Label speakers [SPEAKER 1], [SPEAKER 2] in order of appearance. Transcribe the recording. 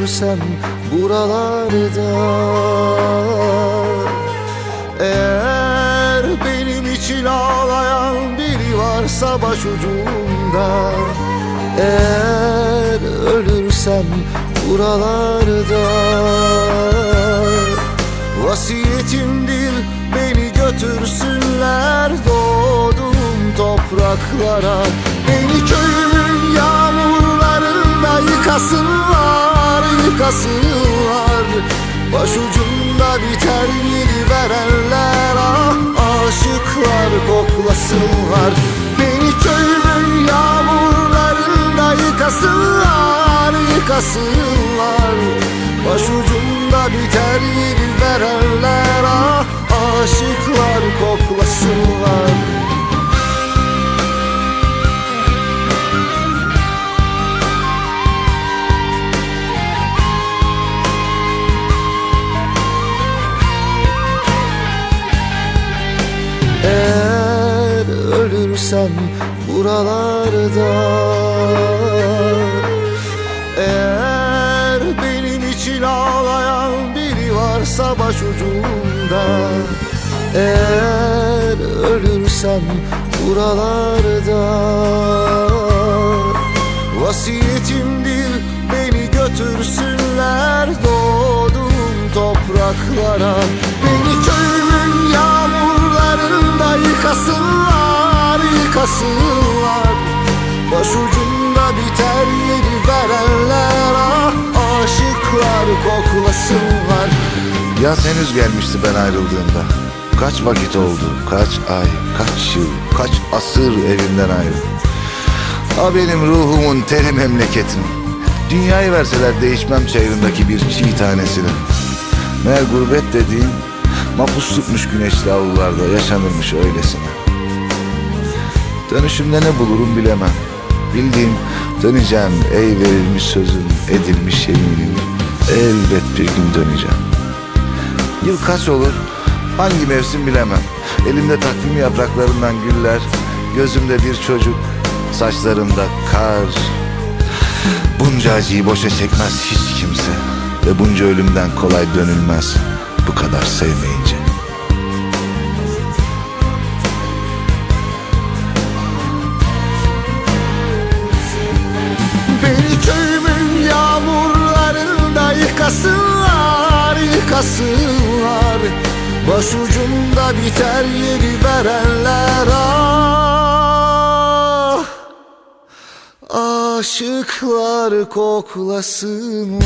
[SPEAKER 1] ölürsem buralarda. Eğer benim için ağlayan biri varsa başucumda Eğer ölürsem buralarda. Vasiyetimdir beni götürsünler doğdum topraklara. Beni köyümün yağmurlarında yıkasınlar, yıkasınlar Başucumda biter yeri verenler ah aşıklar koklasınlar. Beni köyümün yağmurlarında yıkasınlar, yıkasınlar. Başucumda biter yeri verenler ah aşıklar ölürsem buralarda Eğer benim için ağlayan biri varsa başucumda Eğer ölürsem buralarda Vasiyetimdir beni götürsünler doğdum topraklara. Beni köyümün yağmurlarında yıkasınlar, yıkasınlar Başucumda biter yeri verenler ah aşıklar koklasınlar
[SPEAKER 2] Yaz henüz gelmişti ben ayrıldığımda. Kaç vakit oldu, kaç ay, kaç yıl, kaç asır evimden ayrı. Ha benim ruhumun teri memleketim. Dünyayı verseler değişmem çayırındaki bir çiğ tanesini. Meğer gurbet dediğin mapus tutmuş güneşli avlularda yaşanırmış öylesine. Dönüşümde ne bulurum bilemem. Bildiğim döneceğim ey verilmiş sözüm, edilmiş yeminim. Elbet bir gün döneceğim. Yıl kaç olur? Hangi mevsim bilemem. Elimde takvim yapraklarından güller, gözümde bir çocuk, saçlarımda kar. Bunca acıyı boşa çekmez hiç kimse ve bunca ölümden kolay dönülmez bu kadar sevmeyince.
[SPEAKER 1] Yıkasınlar Başucumda biter yeri verenler ah. Aşıklar koklasınlar